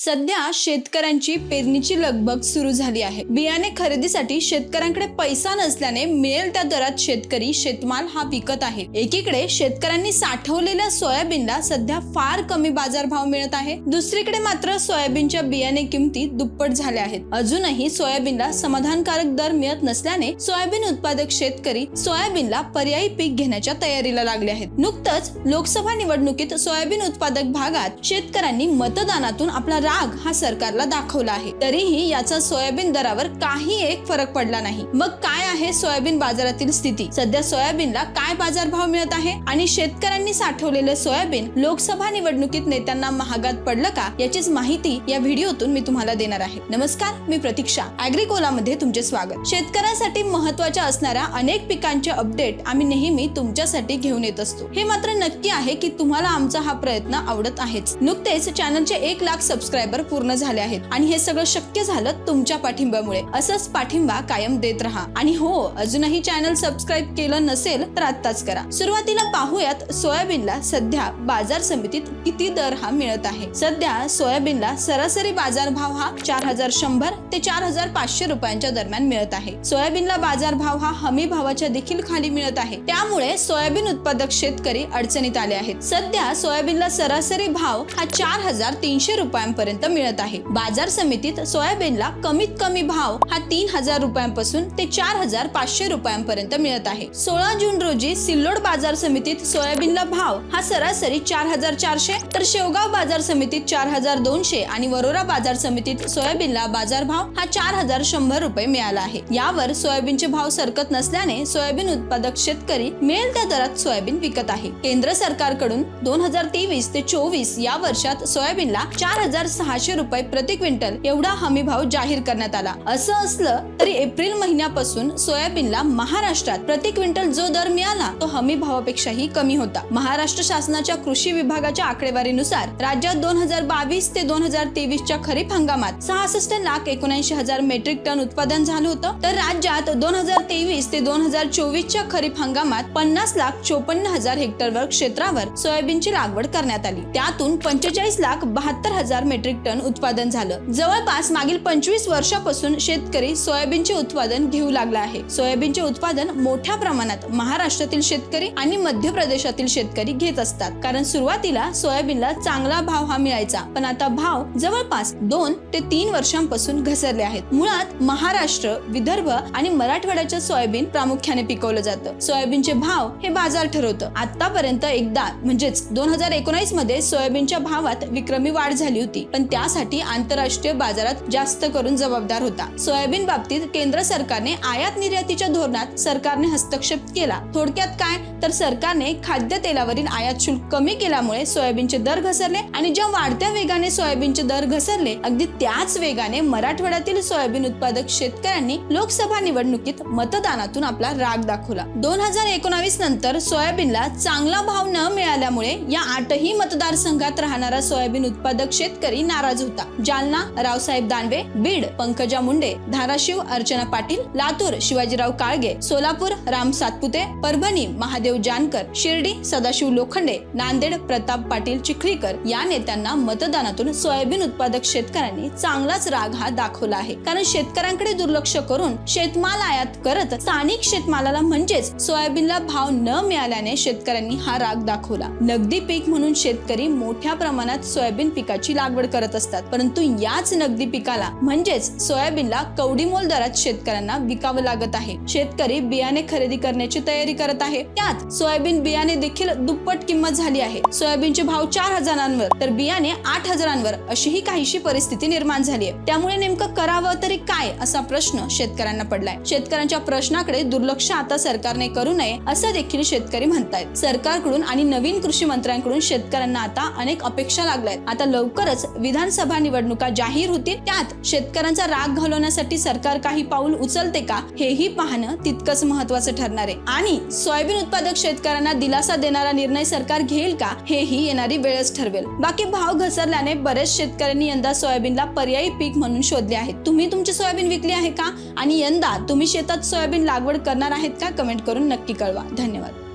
सध्या शेतकऱ्यांची पेरणीची लगबग सुरू झाली आहे. बियाणे खरेदीसाठी शेतकऱ्यांकडे पैसा नसल्याने मिळेल त्या दरात शेतकरी शेतमाल हा विकत आहे. एकीकडे शेतकऱ्यांनी साठवलेल्या सोयाबीनला सध्या फार कमी बाजारभाव मिळत आहे. दुसरीकडे मात्र सोयाबीनच्या बियाणे किमती दुप्पट झाल्या आहेत. अजूनही सोयाबीनला समाधानकारक दर मिळत नसल्याने सोयाबीन उत्पादक शेतकरी सोयाबीनला पर्यायी पीक घेण्याच्या तयारीला लागले आहेत. नुकतंच लोकसभा निवडणुकीत सोयाबीन उत्पादक भागात शेतकऱ्यांनी मतदानातून आपला राग हा सरकारला दाखवला आहे. तरीही याचा सोयाबीन दरावर काही एक फरक पडला नाही. मग काय आहे सोयाबीन बाजारातील स्थिती? सध्या सोयाबीनला काय बाजारभाव मिळत आहे? आणि शेतकऱ्यांनी साठवलेले सोयाबीन लोकसभा निवडणुकीत नेत्यांना महागात पडलं का? याचीच माहिती या व्हिडिओतून मी तुम्हाला देणार आहे. नमस्कार मी प्रतीक्षा. अॅग्रिकोला मध्ये तुमचे स्वागत. शेतकऱ्यांसाठी महत्त्वाच्या असणाऱ्या अनेक पिकांचे अपडेट आम्ही नेहमी तुमच्यासाठी घेऊन येत असतो. हे मात्र नक्की आहे की तुम्हाला आमचा हा प्रयत्न आवडत आहेच. नुकतेच चॅनलचे एक लाख सबस्क्रायबर पूर्ण झाले आहेत. आणि हे सगळं शक्य झालं तुमच्या पाठिंब्यामुळे. असंच पाठिंबा कायम देत राहा. आणि हो अजूनही चॅनल सबस्क्राईब केलं नसेल तर आत्ताच करा. सुरुवातीला पाहूयात सोयाबीनला सध्या बाजार समितीत किती दर हा मिळत आहे. सध्या सोयाबीनला सरासरी बाजार भाव हा चार हजार शंभर ते चार हजार पाचशे रुपयांच्या दरम्यान मिळत आहे. सोयाबीनला बाजार भाव हा हमी भावाच्या देखील खाली मिळत आहे. त्यामुळे सोयाबीन उत्पादक शेतकरी अडचणीत आले आहेत. सध्या सोयाबीनला सरासरी भाव हा चार हजार तीनशे रुपयांपर्यंत मिळत आहे. बाजार समितीत सोयाबीनला कमीत कमी भाव हा तीन हजार रुपयांपासून ते चार हजार पाचशे रुपयांपर्यंत मिळत आहे. सोळा जून रोजी सिल्लोड बाजार समितीत सोयाबीनला भाव हा सरासरी चार हजार चारशे तर शेवगाव बाजार समितीत चार हजार दोनशे आणि वरोरा बाजार समितीत सोयाबीनला बाजार भाव हा चार हजार शंभर रुपये मिळाला आहे. यावर सोयाबीनचे भाव सरकत नसल्याने सोयाबीन उत्पादक शेतकरी मिळेल त्या दरात सोयाबीन विकत आहे. केंद्र सरकारकडून दोन हजार तेवीस ते चोवीस या वर्षात सोयाबीनला चार हजार सहाशे रुपये प्रति क्विंटल एवढा हमी भाव जाहीर करण्यात आला. असं असलं तरी एप्रिल महिन्यापासून सोयाबीनला महाराष्ट्रात प्रति क्विंटल जो दर मिळाला तो हमी भावापेक्षाही कमी होता. महाराष्ट्र शासनाच्या कृषी विभागाच्या आकडेवारीनुसार राज्यात दोन हजार बावीस ते दोन हजार तेवीसच्या खरीप हंगामात सहासष्ट लाख एकोणऐंशी हजार मेट्रिक टन उत्पादन झालं होतं. तर राज्यात दोन हजार तेवीस ते दोन हजार चोवीसच्या खरीप हंगामात पन्नास लाख चोपन्न हजार हेक्टरवर क्षेत्रावर सोयाबीनची लागवड करण्यात आली. त्यातून पंचेचाळीस लाख बहात्तर हजार मेट्रिक टन उत्पादन झालं. जवळपास मागील पंचवीस वर्षापासून शेतकरी सोयाबीनचे उत्पादन घेऊ लागला आहे. सोयाबीनचे उत्पादन मोठ्या प्रमाणात महाराष्ट्रातील शेतकरी आणि मध्य प्रदेशातील शेतकरी घेत असतात. कारण सुरुवातीला सोयाबीनला चांगला भाव हा मिळायचा. पण आता भाव जवळपास दोन ते तीन वर्षांपासून घसरले आहेत. मुळात महाराष्ट्र विदर्भ आणि मराठवाड्याच्या सोयाबीन प्रामुख्याने पिकवलं जातं. सोयाबीनचे भाव हे बाजार ठरवतं. आतापर्यंत एकदा म्हणजेच दोन हजार एकोणीसमध्ये सोयाबीनच्या भावात विक्रमी वाढ झाली होती. पण त्यासाठी आंतरराष्ट्रीय बाजारात जास्त करून जबाबदार होता. सोयाबीन बाबतीत केंद्र सरकारने आयात निर्यातीच्या धोरणात सरकारने हस्तक्षेप केला. थोडक्यात काय? तर सरकारने खाद्य तेलावरील आयात शुल्क कमी केल्यामुळे सोयाबीनचे दर घसरले आणि ज्या वाढत्या वेगाने सोयाबीनचे दर घसरले अगदी त्याच वेगाने मराठवाड्यातील सोयाबीन उत्पादक शेतकऱ्यांनी लोकसभा निवडणुकीत मतदानातून आपला राग दाखवला. दोन हजार एकोणावीस नंतर सोयाबीनला चांगला भाव न मिळाल्यामुळे या आठही मतदारसंघात राहणारा सोयाबीन उत्पादक शेतकरी नाराज होता. जालना रावसाहेब दानवे बीड पंकजा मुंडे धाराशिव अर्चना पाटील लातूर शिवाजीराव काळगे सोलापूर राम सातपुते परभणी महादेव जानकर शिर्डी सदाशिव लोखंडे नांदेड प्रताप पाटील चिखलीकर या नेत्यांना मतदानातून सोयाबीन उत्पादक शेतकऱ्यांनी चांगलाच राग हा दाखवला आहे. कारण शेतकऱ्यांकडे दुर्लक्ष करून शेतमाल आयात करत स्थानिक शेतमालाला म्हणजेच सोयाबीनला भाव न मिळाल्याने शेतकऱ्यांनी हा राग दाखवला. नगदी पीक म्हणून शेतकरी मोठ्या प्रमाणात सोयाबीन पिकाची लागवड करत असतात. परंतु याच नगदी पिकाला म्हणजेच सोयाबीनला कवडीमोल दरात शेतकऱ्यांना विकावं लागत आहे. शेतकरी बियाणे खरेदी करण्याची तयारी करत आहे. त्यात सोयाबीन बियाणे देखील दुप्पट किंमत झाली आहे. सोयाबीनचे भाव चार हजारांवर तर बियाणे आठ हजारांवर अशीही काहीशी परिस्थिती निर्माण झाली आहे. त्यामुळे नेमकं करावं तरी काय असा प्रश्न शेतकऱ्यांना पडलाय. शेतकऱ्यांच्या प्रश्नाकडे दुर्लक्ष आता सरकारने करू नये असं देखील शेतकरी म्हणतायत. सरकारकडून आणि नवीन कृषी मंत्र्यांकडून शेतकऱ्यांना आता अनेक अपेक्षा लागल्यात. आता लवकरच विधानसभा निवडणुका जाहीर होतील. त्यात शेतकऱ्यांचा राग घालवण्यासाठी सरकार काही पाऊल उचलते का हेही पाहणं तितकंच महत्वाचं ठरणार आहे. आणि सोयाबीन उत्पादक शेतकऱ्यांना दिलासा देणारा निर्णय सरकार घेईल का हेही येणारी वेळच ठरवेल. बाकी भाव घसरल्याने बरेच शेतकऱ्यांनी यंदा सोयाबीनला पर्यायी पीक म्हणून शोधले आहेत. तुम्ही तुमची सोयाबीन विकली आहे का? आणि यंदा तुम्ही शेतात सोयाबीन लागवड करणार आहेत का? कमेंट करून नक्की कळवा. धन्यवाद.